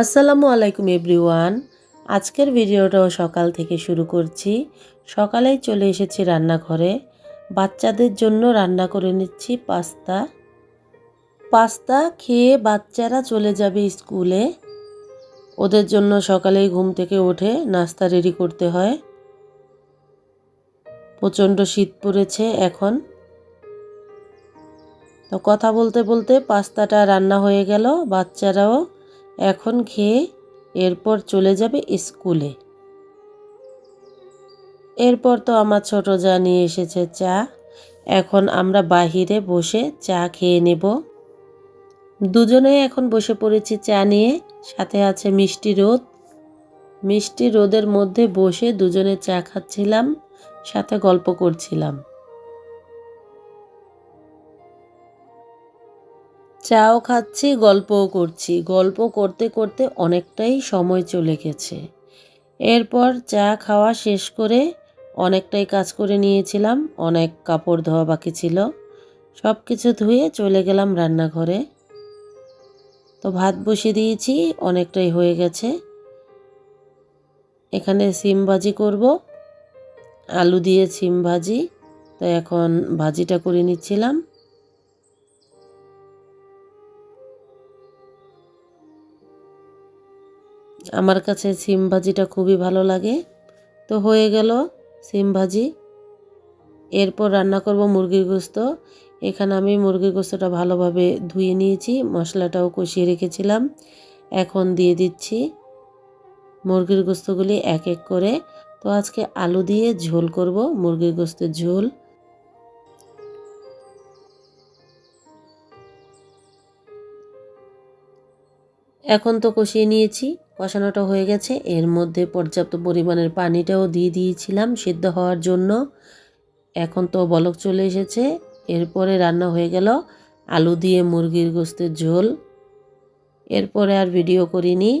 আসসালামু আলাইকুম এভরিওয়ান। আজকের ভিডিওটাও সকাল থেকে শুরু করছি। সকালেই চলে এসেছি রান্নাঘরে। বাচ্চাদের জন্য রান্না করে নিচ্ছি পাস্তা। পাস্তা খেয়ে বাচ্চারা চলে যাবে স্কুলে। ওদের জন্য সকালেই ঘুম থেকে উঠে নাস্তা রেডি করতে হয়। প্রচণ্ড শীত পড়েছে এখন। তো কথা বলতে বলতে পাস্তাটা রান্না হয়ে গেল, বাচ্চারাও এখন খেয়ে এরপর চলে যাবে স্কুলে। এরপর তো আমার ছোট যা নিয়ে এসেছে চা। এখন আমরা বাহিরে বসে চা খেয়ে নেব। দুজনেই এখন বসে পড়েছি চা নিয়ে, সাথে আছে মিষ্টি রোদ। মিষ্টি রোদের মধ্যে বসে দুজনে চা খাচ্ছিলাম, সাথে গল্প করছিলাম। চাও খাচ্ছি, গল্পও করছি। গল্প করতে করতে অনেকটাই সময় চলে গেছে। এরপর চা খাওয়া শেষ করে অনেকটাই কাজ করে নিয়েছিলাম, অনেক কাপড় ধোয়া বাকি ছিল। সব কিছু ধুয়ে চলে গেলাম রান্নাঘরে। তো ভাত বসিয়ে দিয়েছি, অনেকটাই হয়ে গেছে। এখানে সিম ভাজি করব। আলু দিয়ে সিম ভাজি। তো এখন ভাজিটা করে নিচ্ছিলাম। আমার কাছে সিম ভাজিটা খুবই ভালো লাগে। তো হয়ে গেল সিম ভাজি। এরপর রান্না করব মুরগির গোস্ত। এখানে আমি মুরগির গোস্তটা ভালোভাবে ধুয়ে নিয়েছি, মশলাটাও কষিয়ে রেখেছিলাম। এখন দিয়ে দিচ্ছি মুরগির গোস্তগুলি এক এক করে। তো আজকে আলু দিয়ে ঝোল করব, মুরগির গোস্তের ঝোল। এখন তো কষিয়ে নিয়েছি। কষানোটা হয়ে গেছে। এর মধ্যে পর্যাপ্ত পরিমাণের পানিটাও দিয়ে দিয়েছিলাম সিদ্ধ হওয়ার জন্য। এখন তো বলক চলে এসেছে। এরপরে রান্না হয়ে গেল আলু দিয়ে মুরগির গোস্তের ঝোল। এরপরে আর ভিডিও করিনি।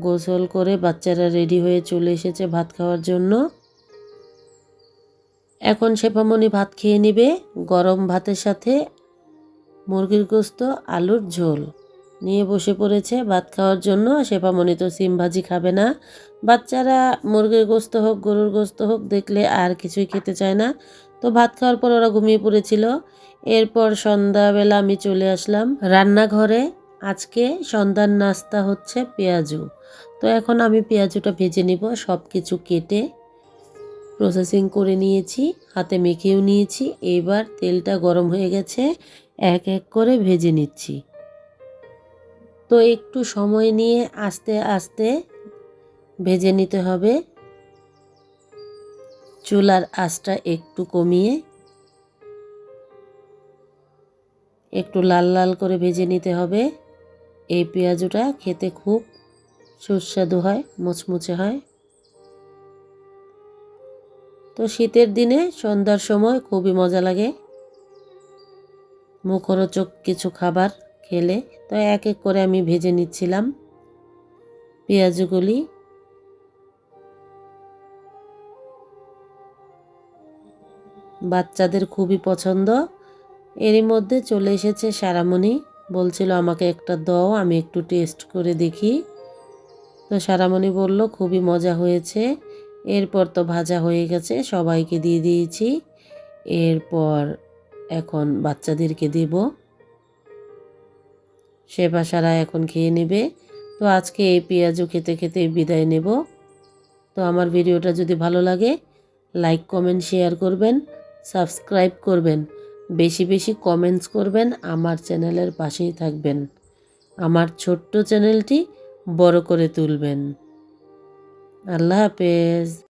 গোসল করে বাচ্চারা রেডি হয়ে চলে এসেছে ভাত খাওয়ার জন্য। এখন শেফামণি ভাত খেয়ে নেবে গরম ভাতের সাথে মুরগির গোস্ত, আলুর ঝোল। নিয়ে বসে পড়েছে। ভাত খাওয়ার জন্য শেফামণি তো সিম ভাজি খাবে না। বাচ্চারা মুরগির গোস্ত হোক, গরুর গোস্ত হোক, দেখলে আর কিছুই খেতে চায় না। তো ভাত খাওয়ার পর ওরা ঘুমিয়ে পড়েছিল। এরপর সন্ধ্যাবেলা আমি চলে আসলাম রান্নাঘরে। আজকে সন্ধ্যার নাস্তা হচ্ছে পেঁয়াজু। তো এখন আমি পেঁয়াজুটা ভেজে নিব। সব কিছু কেটে প্রসেসিং করে নিয়েছি। হাতে মেখেও নিয়েছি। এবার তেলটা গরম হয়ে গেছে। এক এক করে ভেজে নিচ্ছি। তো একটু সময় নিয়ে আস্তে আস্তে ভেজে নিতে হবে। চুলার আঁচটা একটু কমিয়ে একটু লাল লাল করে ভেজে নিতে হবে। এই পেঁয়াজটা খেতে খুব সুস্বাদু হয়, মুচমুচে হয়। তো শীতের দিনে সন্ধ্যার সময় খুবই মজা লাগে। মুখরোচক কিছু খাবার খেলে। তো এক এক করে আমি ভেজে নিচ্ছিলাম। পেঁয়াজগুলি। বাচ্চাদের খুবই পছন্দ। এরই মধ্যে চলে এসেছে সারামণি। বলছিল, আমাকে একটা দাও, আমি একটু টেস্ট করে দেখি। তো সারামণি বলল, খুবই মজা হয়েছে। এরপর তো ভাজা হয়ে গেছে, সবাইকে দিয়ে দিয়েছি। এরপর এখন বাচ্চাদেরকে দেব। সে বাসারা এখন খেয়ে নেবে। তো আজকে এই পেঁয়াজও খেতে খেতে বিদায় নেব। তো আমার ভিডিওটা যদি ভালো লাগে লাইক কমেন্ট শেয়ার করবেন সাবস্ক্রাইব করবেন। বেশি বেশি কমেন্টস করবেন, আমার চ্যানেলের পাশেই থাকবেন। আমার ছোট্ট চ্যানেলটি বড় করে তুলবেন। আল্লাহ হাফেজ।